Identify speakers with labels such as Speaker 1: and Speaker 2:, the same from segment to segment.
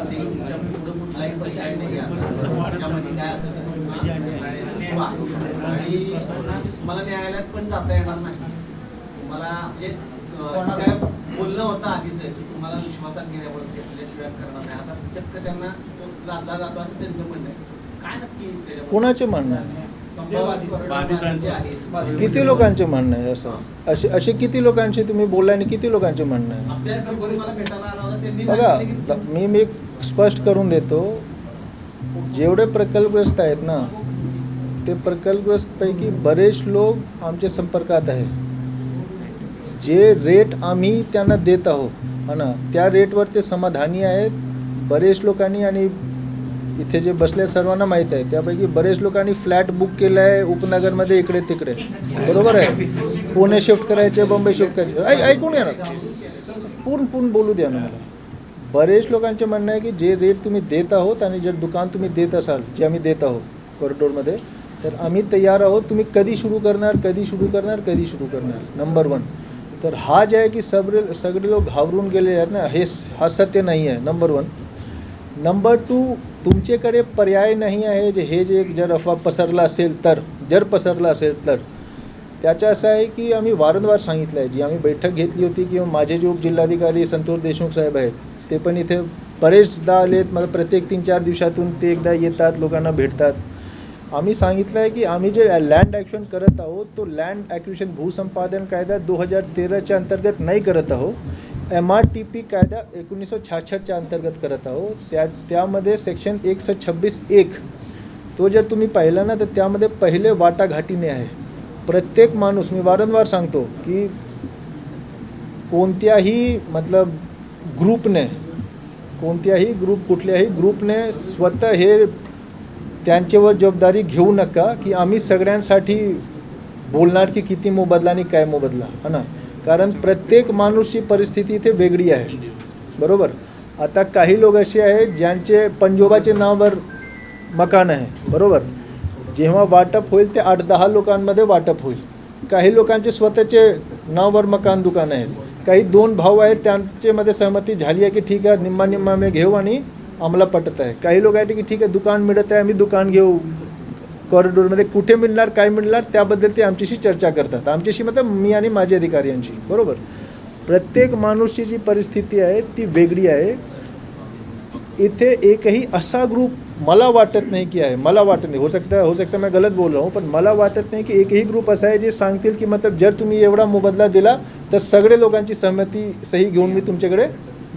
Speaker 1: जाते पुढे कुठलाही पर्याय नाही आता त्यामध्ये काय असेल ते तुम्हाला सुचवा. आणि तुम्हाला न्यायालयात पण जाता येणार नाही. तुम्हाला म्हणजे काय बोलणं होतं आधीच की तुम्हाला विश्वासात घेण्यावर घेतल्याशिवाय करणार नाही. आता चक्क त्यांना तो लादला जातो असं त्यांचं म्हणणं आहे. काय नक्की?
Speaker 2: कोणाचे म्हणणं आहे? किती लोकांचे म्हणणं आहे असं? असे असे किती लोकांचे तुम्ही बोलला आणि किती लोकांचे म्हणणं आहे?
Speaker 1: आपल्यासमोर मला भेटायला आला होता त्यांनी
Speaker 2: बघा मी मी स्पष्ट करून देतो जेवढे प्रकल्पग्रस्त आहेत ना ते प्रकल्पग्रस्तपैकी बरेच लोक आमच्या संपर्कात आहे. जे रेट आम्ही त्यांना देत आहोत हा ना त्या रेटवर ते समाधानी आहेत बरेच लोकांनी आणि इथे जे बसले सर्वांना माहीत आहे त्यापैकी बरेच लोकांनी फ्लॅट बुक केला आहे उपनगरमध्ये इकडे तिकडे. बरोबर आहे? पुणे शिफ्ट करायचे बॉम्बे शिफ्ट करायचे. ऐकून घ्या ना. पूर्ण पूर्ण बोलू द्या ना मला. बरेच लोकांचे म्हणणं आहे की जे रेट तुम्ही देत आहोत आणि जे दुकान तुम्ही देत असाल जे आम्ही देत आहोत कॉरिडोरमध्ये तर आम्ही तयार आहोत तुम्ही कधी सुरू करणार कधी सुरू करणार कधी सुरू करणार नंबर वन तर हा जे आहे की सगळे सगळे लोक घाबरून गेले आहेत ना हे हा सत्य नाही आहे नंबर वन नंबर टू तुमच्याकडे पर्याय नाही आहे जे हे जे जर अफवा पसरला असेल तर जर पसरला असेल तर. त्याचं असं आहे की आम्ही वारंवार सांगितलं आहे जी आम्ही बैठक घेतली होती किंवा माझे जे उपजिल्हाधिकारी संतोष देशमुख साहेब आहेत ते पण इथे बरेचदा आलेत. मला प्रत्येक तीन चार दिवसातून ते एकदा येतात लोकांना भेटतात. आम्ही सांगितलं आहे की आम्ही जे लँड ॲक्शन करत आहोत तो लँड ॲक्विशन भूसंपादन कायदा दो हजार तेराच्या अंतर्गत नाही करत आहोत. एम आर टी पी कायदा एकोणीसशे छाछष्टच्या अंतर्गत करत आहोत. त्या त्यामध्ये सेक्शन एकशे छब्बीस एक तो जर तुम्ही पाहिला ना तर त्यामध्ये पहिले वाटाघाटीने आहे. प्रत्येक माणूस मी वारंवार सांगतो की कोणत्याही मतलब ग्रुपने कोणत्याही ग्रुप कुठल्याही ग्रुपने स्वतः हे त्यांच्यावर जबाबदारी घेऊ नका की आम्ही सगळ्यांसाठी बोलणार की किती मोबदला आणि काय मोबदला है ना? कारण प्रत्येक माणूसची परिस्थिती इथे वेगळी आहे. बरोबर? आता काही लोक असे आहेत ज्यांचे पंजोबाचे नावावर मकान आहे. बरोबर? जेव्हा वाटप होईल ते आठ दहा लोकांमध्ये वाटप होईल. काही लोकांचे स्वतःचे नावावर मकान दुकान आहेत. काही दोन भाऊ आहेत त्यांच्यामध्ये सहमती झाली आहे की ठीक आहे निम्मा निम्मा मी घेऊ आणि आम्हाला पटत आहे. काही लोक आहेत की ठीक आहे दुकान मिळत आहे आम्ही दुकान घेऊ. कॉरिडोरमध्ये कुठे मिळणार काय मिळणार त्याबद्दल ते आमच्याशी चर्चा करतात. आमच्याशी मतलब मी आणि माझे अधिकारी यांची बरोबर? प्रत्येक माणूसची जी परिस्थिती आहे ती वेगळी आहे. इथे एकही असा ग्रुप मला वाटत नाही की आहे मला वाटत नाही. हो सकता हो सकता मैं गलत बोल रहा हूँ पण मला वाटत नाही की एकही ग्रुप असा आहे जे सांगतील की मतलब जर तुम्ही एवढा मोबदला दिला तर सगळे लोकांची सहमती सही घेऊन मी तुमच्याकडे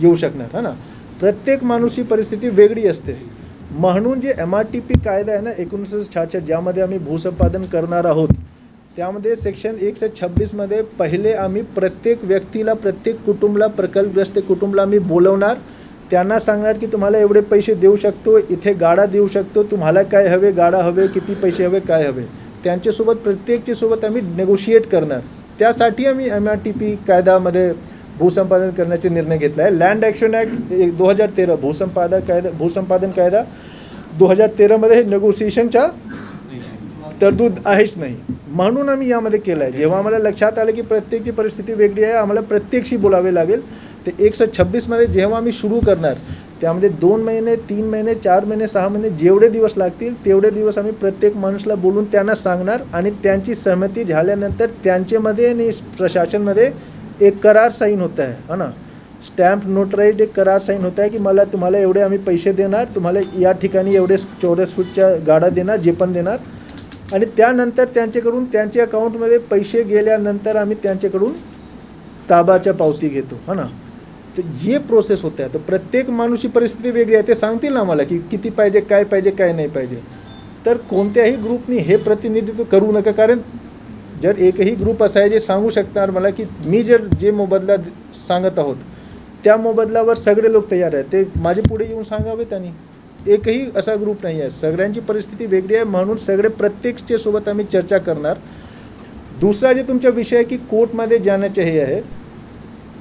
Speaker 2: येऊ शकणार है ना? प्रत्येक माणूसची परिस्थिती वेगळी असते. म्हणून जे एम आर टी पी कायदा आहे ना एकोणीसशे छाछष्ट ज्यामध्ये आम्ही भूसंपादन करणार आहोत त्यामध्ये सेक्शन एकशे छब्बीसमध्ये पहिले आम्ही प्रत्येक व्यक्तीला प्रत्येक कुटुंबला प्रकल्पग्रस्त कुटुंबला आम्ही बोलवणार त्यांना सांगणार की तुम्हाला एवढे पैसे देऊ शकतो इथे गाडा देऊ शकतो तुम्हाला काय हवे गाडा हवे किती पैसे हवे काय हवे. त्यांच्यासोबत प्रत्येकच्या सोबत आम्ही नेगोशिएट करणार. त्यासाठी आम्ही एम आर टी पी कायद्यामध्ये भूसंपादन करण्याचे निर्णय घेतला आहे लँड ॲक्शन ॲक्ट दो हजार तेरा भूसंपादन कायदा भूसंपादन कायदा दो हजार तेरामध्ये हे नेगोसिएशनच्या तरतूद आहेच नाही. म्हणून आम्ही यामध्ये केलं आहे जेव्हा आम्हाला लक्षात आलं की प्रत्येकची परिस्थिती वेगळी आहे आम्हाला प्रत्येकशी बोलावे लागेल. ते एकशे छब्बीसमध्ये जेव्हा आम्ही सुरू करणार त्यामध्ये दोन महिने तीन महिने चार महिने सहा महिने जेवढे दिवस लागतील तेवढे दिवस आम्ही प्रत्येक माणूसला बोलून त्यांना सांगणार आणि त्यांची सहमती झाल्यानंतर त्यांच्यामध्ये आणि प्रशासनमध्ये एक करार साईन होत आहे. हा ना? स्टॅम्प नोटराईज एक करार साईन होत आहे की मला तुम्हाला एवढे आम्ही पैसे देणार तुम्हाला या ठिकाणी एवढे चौरस फूटच्या गाडा देणार जे पण देणार. आणि त्यानंतर त्यांच्याकडून त्यांच्या अकाउंटमध्ये पैसे गेल्यानंतर आम्ही त्यांच्याकडून ताबाच्या पावती घेतो. हा ना? तर हे प्रोसेस होत्या तर प्रत्येक माणूसची परिस्थिती वेगळी आहे. ते सांगतील ना आम्हाला की किती पाहिजे काय पाहिजे काय नाही पाहिजे. तर कोणत्याही ग्रुपनी हे प्रतिनिधित्व करू नका. कारण जर एकही ग्रुप असा आहे जे सांगू शकणार मला की मी जर जे मोबदला सांगत आहोत त्या मोबदल्यावर सगळे लोक तयार आहेत. ते माझे पुढे येऊन सांगावे त्यांनी एकही असा ग्रुप नाही आहे. सगळ्यांची परिस्थिती वेगळी आहे. म्हणून सगळे प्रत्येकच्या सोबत आम्ही चर्चा करणार. दुसरा जे तुमचा विषय आहे की कोर्टमध्ये जाण्याचे हे आहे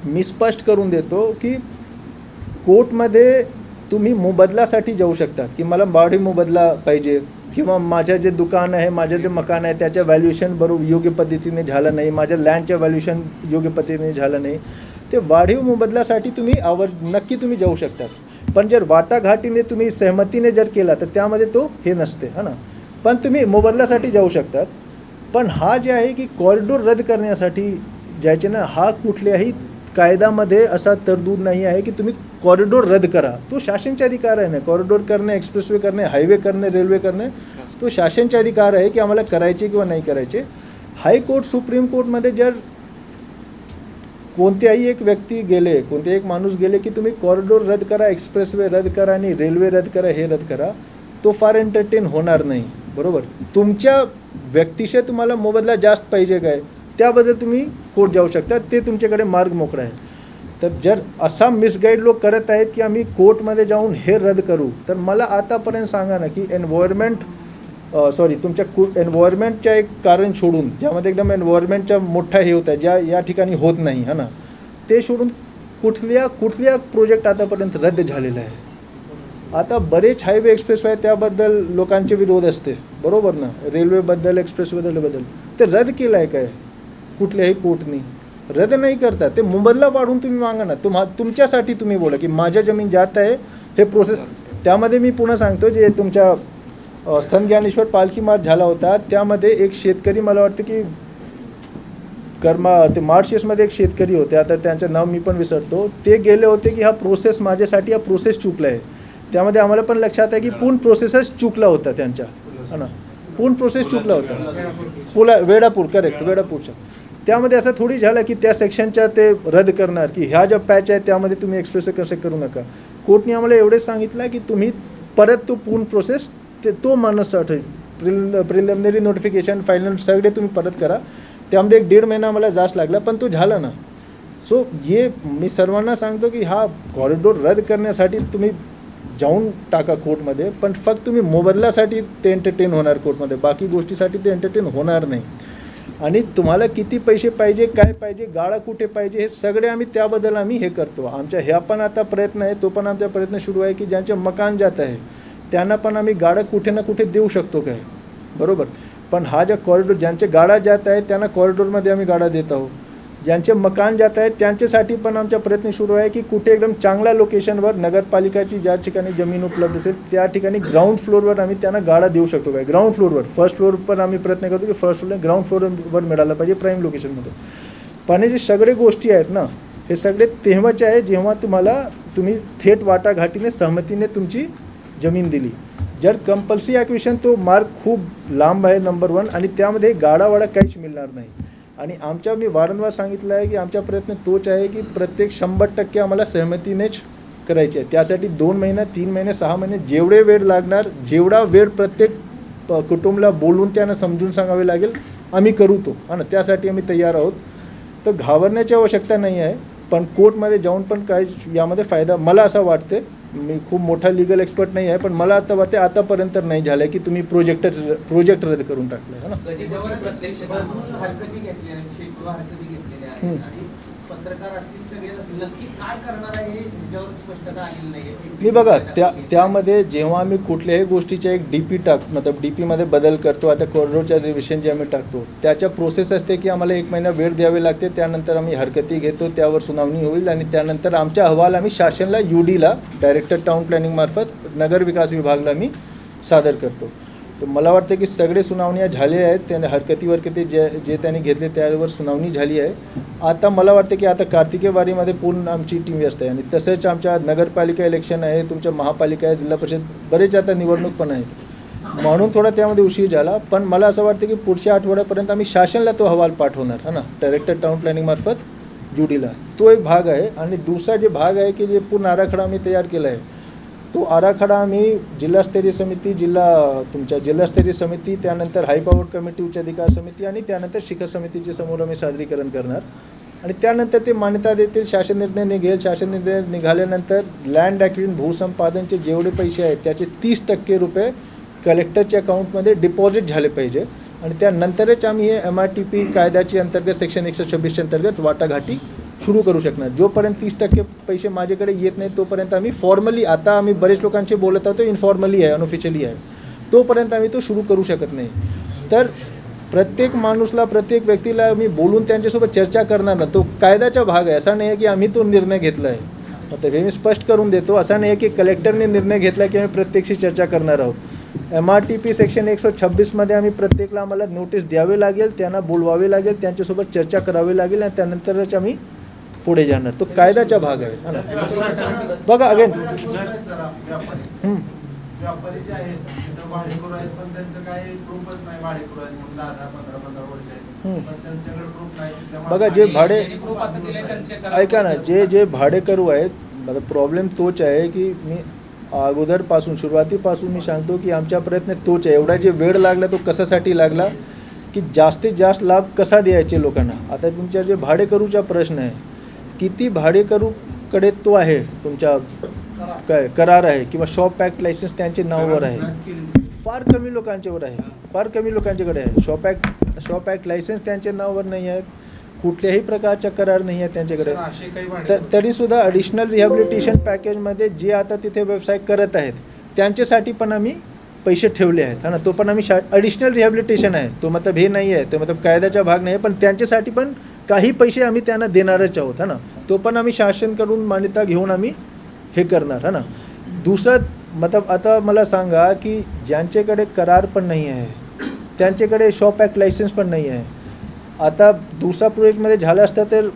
Speaker 2: मी स्पष्ट करून देतो की कोर्टमध्ये तुम्ही मोबदलासाठी जाऊ शकता की मला बॉडी मोबदला पाहिजे किंवा माझं जे दुकान आहे माझं जे मकान आहे त्याचं व्हॅल्युएशन बरोबर योग्य पद्धतीने झालं नाही माझ्या लँडच्या व्हॅल्युएशन योग्य पद्धतीने झालं नाही ते वाढीव मोबदल्यासाठी तुम्ही आवर नक्की तुम्ही जाऊ शकतात पण जर वाटाघाटीने तुम्ही सहमतीने जर केला तर त्यामध्ये तो हे नसते है ना? पण तुम्ही मोबदल्यासाठी जाऊ शकतात. पण हा जे आहे की कॉरिडोर रद्द करण्यासाठी जायचे ना हा कुठल्याही कायद्यामध्ये असा तरतूद नाही आहे की तुम्ही कॉरिडोर रद्द करा. तो शासनचे अधिकार आहे ना. कॉरिडोर करणे एक्सप्रेसवे करणे हायवे करणे रेल्वे करणे तो शासनचे अधिकार आहे की आम्हाला करायचे किंवा नाही करायचे. हायकोर्ट सुप्रीम कोर्टमध्ये जर कोणत्याही एक व्यक्ती गेले कोणत्याही एक माणूस गेले की तुम्ही कॉरिडोर रद्द करा एक्सप्रेसवे रद्द करा आणि रेल्वे रद्द करा हे रद्द करा तो फार एंटरटेन होणार नाही. बरोबर? तुमच्या व्यक्तिशय तुम्हाला मोबदला जास्त पाहिजे काय? त्याबद्दल तुम्ही कोर्ट जाऊ शकता. ते तुमच्याकडे मार्ग मोकळा आहे. तर जर असा मिसगाईड लोक करत आहेत की आम्ही कोर्टमध्ये जाऊन हे रद्द करू तर मला आतापर्यंत सांगा ना की एन्व्हायरमेंट सॉरी तुमच्या कु एन्व्हायरमेंटच्या एक कारण सोडून ज्यामध्ये एकदम एन्व्हायरमेंटच्या मोठा हे होत आहे ज्या या ठिकाणी होत नाही है ना? ते सोडून कुठल्या कुठल्या प्रोजेक्ट आतापर्यंत रद्द झालेला आहे? आता बरेच हायवे एक्सप्रेस आहे त्याबद्दल लोकांचे विरोध असते. बरोबर ना? रेल्वेबद्दल एक्सप्रेसबद्दल बद्दल ते रद्द केलं आहे काय? कुठल्याही कोर्टनी रद्द नाही करता. ते मुंबईला वाढून तुम्ही मागा ना. तुम्हा तुमच्यासाठी तुम्ही बोला की माझ्या जमीन जात आहे हे प्रोसेस त्यामध्ये मी पुन्हा सांगतो जे तुमच्या अ, संत ज्ञानेश्वर पालखी मार्च झाला होता त्यामध्ये एक शेतकरी मला वाटतं की कर्मा ते मार्शेसमध्ये एक शेतकरी होते. आता त्यांचं नाव मी पण विसरतो. ते गेले होते की हा प्रोसेस माझ्यासाठी हा प्रोसेस चुकला आहे. त्यामध्ये आम्हाला पण लक्षात आहे की पूर्ण प्रोसेसच चुकला होता त्यांच्या. है ना? पूर्ण प्रोसेस चुकला होता. पुला वेडापूर करेक्ट वेडापूरच्या. त्यामध्ये असं थोडी झालं की त्या सेक्शनच्या ते रद्द करणार की ह्या ज्या पॅच आहे त्यामध्ये तुम्ही एक्सप्रेस कसं करू नका. कोर्टने आम्हाला एवढेच सांगितलं की तुम्ही परत तो पूर्ण प्रोसेस ते तो माणूससाठी प्रिल प्रिलिमिनरी नोटिफिकेशन फायनल सगळे तुम्ही परत करा. त्यामध्ये एक दीड महिना मला जास्त लागला पण तो झाला ना. सो ये मी सर्वांना सांगतो की हा कॉरिडोर रद्द करण्यासाठी तुम्ही जाऊन टाका कोर्टमध्ये पण फक्त तुम्ही मोबदल्यासाठी ते एंटरटेन होणार कोर्टमध्ये बाकी गोष्टीसाठी ते एंटरटेन होणार नाही. आणि तुम्हाला किती पैसे पाहिजे काय पाहिजे गाळा कुठे पाहिजे हे सगळे आम्ही त्याबद्दल आम्ही हे करतो. आमच्या ह्या पण आता प्रयत्न आहे तो पण आमचा प्रयत्न सुरू आहे की ज्यांचे मकान जात आहे त्यांना पण आम्ही गाडा कुठे ना कुठे देऊ शकतो काय? बरोबर? पण हा ज्या कॉरिडोर ज्यांचे गाडा जात आहे त्यांना कॉरिडोरमध्ये आम्ही गाडा देत आहोत. ज्यांचे मकान जात आहेत त्यांच्यासाठी पण आमचा प्रयत्न सुरू आहे की कुठे एकदम चांगल्या लोकेशनवर नगरपालिकाची ज्या ठिकाणी जमीन उपलब्ध असेल त्या ठिकाणी ग्राउंड फ्लोअरवर आम्ही त्यांना गाडा देऊ शकतो काय? ग्राउंड फ्लोअरवर फर्स्ट फ्लोअर पण आम्ही प्रयत्न करतो की फर्स्ट फ्लोअर ग्राउंड फ्लोअरवर मिळालं पाहिजे प्राईम लोकेशनमध्ये पण हे जे सगळे गोष्टी आहेत ना हे सगळे तेव्हाचे आहे जेव्हा तुम्हाला तुम्ही थेट वाटाघाटीने सहमतीने तुमची जमीन दिली. जर कंपल्सरी ॲक्विशन तो मार्ग खूप लांब आहे नंबर वन आणि त्यामध्ये गाडावाडा काहीच मिळणार नाही. आणि आमच्या मी वारंवार सांगितलं आहे की आमचा प्रयत्न तोच आहे की प्रत्येक शंभर टक्के आम्हाला सहमतीनेच करायचे आहे. त्यासाठी दोन महिने तीन महिने सहा महिने जेवढे वेळ लागणार जेवढा वेळ प्रत्येक कुटुंबला बोलून त्यांना समजून सांगावे लागेल आम्ही करू तो. हा ना त्यासाठी आम्ही तयार आहोत. तर घाबरण्याची आवश्यकता नाही आहे पण कोर्टमध्ये जाऊन पण काय यामध्ये फायदा मला असं वाटते मी खूप मोठा लिगल एक्सपर्ट नाही आहे पण मला आता वाटते आतापर्यंत नाही झालं की तुम्ही प्रोजेक्ट प्रोजेक्ट रद्द करून टाकलं है ना?
Speaker 1: पत्रकार असतील सगळे नक्की काय करणार आहे स्पष्टता आलेली नाहीये.
Speaker 2: मी बघा त्या त्यामध्ये जेव्हा आम्ही कुठल्याही गोष्टीच्या एक डी पी टाक मतलब डी पीमध्ये बदल करतो आता कॉरिडोरच्या रिव्हिशन जे आम्ही टाकतो त्याच्या प्रोसेस असते की आम्हाला एक महिना वेळ द्यावे लागते त्यानंतर आम्ही हरकती घेतो त्यावर सुनावणी होईल आणि त्यानंतर आमचा अहवाल आम्ही शासनला यू डीला डायरेक्टर टाउन प्लॅनिंग मार्फत नगर विकास विभागला आम्ही सादर करतो. तर मला वाटतं की सगळे सुनावण्या झाले आहेत. त्याने हरकती वरकती जे जे त्यांनी घेतले त्यावर सुनावणी झाली आहे. आता मला वाटतं की आता कार्तिके वारीमध्ये पूर्ण आमची टीम व्यस्त आहे. आणि तसंच आमच्या नगरपालिका इलेक्शन आहे तुमच्या महापालिका आहे जिल्हा परिषद बरेच आता निवडणूक पण आहेत. म्हणून थोडा त्यामध्ये उशीर झाला. पण मला असं वाटतं की पुढच्या आठवड्यापर्यंत आम्ही शासनला तो अहवाल पाठवणार है ना? डायरेक्टर टाउन प्लॅनिंग मार्फत जुडीला. तो एक भाग आहे. आणि दुसरा जे भाग आहे की जे पूर्ण आराखडा आम्ही तयार केला आहे तो आराखडा आम्ही जिल्हास्तरीय समिती जिल्हा तुमच्या जिल्हास्तरीय समिती त्यानंतर हायपॉवर कमिटी उच्च अधिकार समिती आणि त्यानंतर शिखर समितीच्या समोर आम्ही सादरीकरण करणार. आणि त्यानंतर ते मान्यता देतील शासन निर्णय निघेल शासन निर्णय निघाल्यानंतर लँड ॲक्विजन भूसंपादनचे जेवढे पैसे आहेत त्याचे तीस टक्के रुपये कलेक्टरच्या अकाउंटमध्ये डिपॉझिट झाले पाहिजे. आणि त्यानंतरच आम्ही हे एम आर टी पी कायद्याची अंतर्गत सेक्शन एकशे छब्बीसच्या अंतर्गत वाटाघाटी सुरू करू शकणार. जोपर्यंत तीस टक्के पैसे माझ्याकडे येत नाही तोपर्यंत आम्ही फॉर्मली आता आम्ही बरेच लोकांशी बोलत आहोत इन्फॉर्मली आहे अनऑफिशियली आहे. तोपर्यंत आम्ही तो सुरू करू शकत नाही. तर प्रत्येक माणूसला प्रत्येक व्यक्तीला मी बोलून त्यांच्यासोबत चर्चा करणार ना तो कायद्याचा भाग आहे. असा नाही आहे की आम्ही तो निर्णय घेतला आहे तर हे मी स्पष्ट करून देतो. असा नाही आहे की कलेक्टरने निर्णय घेतला की आम्ही प्रत्येकशी चर्चा करणार आहोत. M R T P section एकशे छब्बीसमध्ये आम्ही प्रत्येकला आम्हाला नोटीस द्यावी लागेल त्यांना बोलवावे लागेल त्यांच्यासोबत चर्चा करावी लागेल आणि त्यानंतरच आम्ही पुढे जाणार तो कायद्याचा भाग आहे ना? बघा अगेन बघा, जे भाडे-. ऐका ना जे जे भाडेकरू आहेत आता प्रॉब्लेम तोच आहे की मी अगोदरपासून सुरुवातीपासून मी सांगतो की आमचा प्रयत्न तोच आहे. एवढा जे वेळ लागला तो कशासाठी लागला? की जास्तीत जास्त लाभ कसा द्यायचे लोकांना? आता तुमच्या जे भाडेकरूचा प्रश्न आहे किती भाडेकरूकडे तो आहे तुमच्या काय करार आहे किंवा शॉप ॲक्ट लायसन्स त्यांच्या नावावर आहे. फार कमी लोकांच्यावर आहे. फार कमी लोकांच्याकडे आहे. Shop act shop act licence त्यांच्या नावावर नाही आहेत. कुठल्याही प्रकारचा करार नाही आहे त्यांच्याकडे. तरीसुद्धा ॲडिशनल रिहॅबिलिटेशन पॅकेजमध्ये जे आता तिथे व्यवसाय करत आहेत त्यांच्यासाठी पण आम्ही पैसे ठेवले आहेत. हा ना तो पण आम्ही शा ॲडिशनल रिहॅबिलिटेशन आहे. तो मतलब हे नाही आहे. तो मतलब कायद्याचा भाग नाही आहे पण त्यांच्यासाठी पण काही पैसे आम्ही त्यांना देणारच आहोत है ना? तो पण आम्ही शासनकडून मान्यता घेऊन आम्ही हे करणार है ना? दुसरं मतलब आता मला सांगा की ज्यांच्याकडे करार पण नाही आहे त्यांच्याकडे शॉप ॲक्ट लायसन्स पण नाही आहे. आता दुसरा प्रोजेक्टमध्ये झालं असतं तर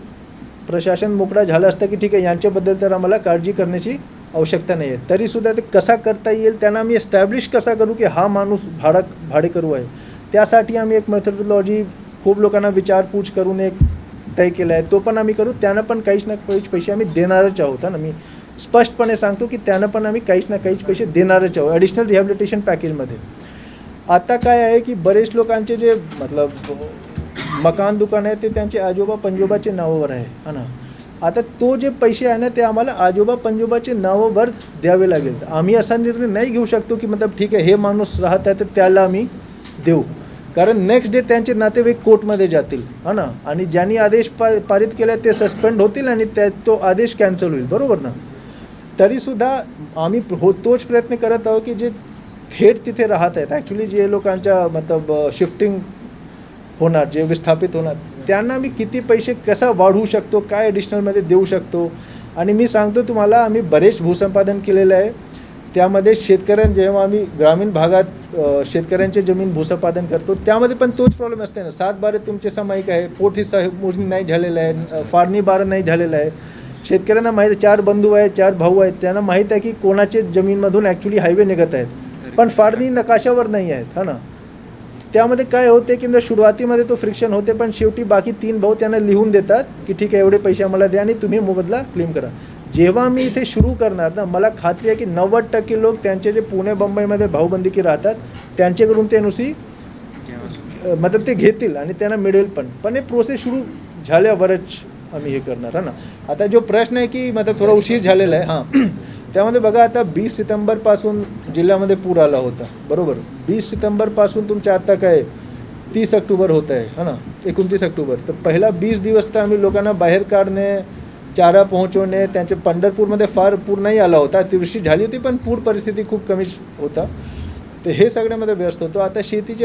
Speaker 2: प्रशासन मोकळा झालं असतं की ठीक आहे यांच्याबद्दल तर आम्हाला काळजी करण्याची आवश्यकता नाही आहे. तरीसुद्धा ते कसा करता येईल त्यांना आम्ही एस्टॅब्लिश कसा करू की हा माणूस भाडा भाडेकरू आहे? त्यासाठी आम्ही एक मेथडॉलॉजी खूप लोकांना विचारपूस करून एक तय केला आहे तो पण आम्ही करू. त्यांना पण काहीच ना काहीच पैसे आम्ही देणारच आहोत ना. मी स्पष्टपणे सांगतो की त्यांना पण आम्ही काहीच ना काहीच पैसे देणारच आहोत ॲडिशनल रिहॅबिलिटेशन पॅकेजमध्ये आता काय आहे की बरेच लोकांचे जे मतलब मकान दुकान आहे ते त्यांचे आजोबा पंजोबाचे नावावर आहे हा ना. आता तो जे पैसे आहे ना ते आम्हाला आजोबा पंजोबाचे नावावर द्यावे लागेल. आम्ही असा निर्णय नाही घेऊ शकतो की मतलब ठीक आहे हे माणूस राहत आहे तर त्याला आम्ही देऊ. कारण नेक्स्ट डे त्यांचे नातेवाईक कोर्टमध्ये जातील हा ना? आणि ज्यांनी आदेश पा पारित केला ते सस्पेंड होतील आणि त्या तो आदेश कॅन्सल होईल बरोबर ना? तरीसुद्धा आम्ही हो तोच प्रयत्न करत आहोत की जे थेट तिथे राहत आहेत ॲक्च्युली जे लोकांच्या मतलब शिफ्टिंग होणार जे विस्थापित होणार त्यांना मी किती पैसे कसा वाढवू शकतो काय ॲडिशनलमध्ये देऊ शकतो? आणि मी सांगतो तुम्हाला आम्ही बरेच भूसंपादन केलेलं आहे. त्यामध्ये शेतकऱ्यां जेव्हा आम्ही ग्रामीण भागात शेतकऱ्यांची शेतकऱ्यांचे जमीन भूसंपादन करतो त्यामध्ये पण तोच प्रॉब्लेम असते ना. सात बारे तुमचे सामायिक आहे पोट हिस्सा मोजणी नाही झालेला आहे फारणी फाळणी बारं नाही झालेलं आहे. शेतकऱ्यांना माहीत आहे चार बंधू आहेत चार भाऊ आहेत त्यांना माहीत आहे की कोणाचे जमीनमधून ॲक्च्युली हायवे निघत आहेत. पण फाळणी नकाशावर नाही आहेत हा ना. त्यामध्ये काय होते की सुरुवातीमध्ये तो फ्रिक्शन होते पण शेवटी बाकी तीन भाऊ त्यांना लिहून देतात की ठीक आहे एवढे पैसे आम्हाला द्या आणि तुम्ही मोबदला क्लेम करा. जेव्हा मी इथे सुरू करणार ना मला खात्री आहे की नव्वद टक्के लोक त्यांचे जे पुणे बंबईमध्ये भाऊबंदिकी राहतात त्यांच्याकडून ते नुसी मतलब ते घेतील आणि त्यांना मिळेल पण. पण हे प्रोसेस सुरू झाल्यावरच आम्ही हे करणार हा ना? आता जो प्रश्न आहे की मतलब थोडा उशीर झालेला आहे हां. त्यामध्ये बघा आता बीस सप्टेंबरपासून जिल्ह्यामध्ये पूर आला होता बरोबर? बीस सप्टेंबरपासून तुमच्या आता काय तीस ऑक्टोबर होत आहे हा ना? एकोणतीस ऑक्टोबर. तर पहिला बीस दिवस तर आम्ही लोकांना बाहेर काढणे चारा पोहोचवणे त्यांचे पंढरपूरमध्ये फार पूर नाही आला होता. तिवशी झाली होती पण पूर परिस्थिती खूप कमी होता. तर हे सगळ्यामध्ये व्यस्त होतो. आता शेतीचे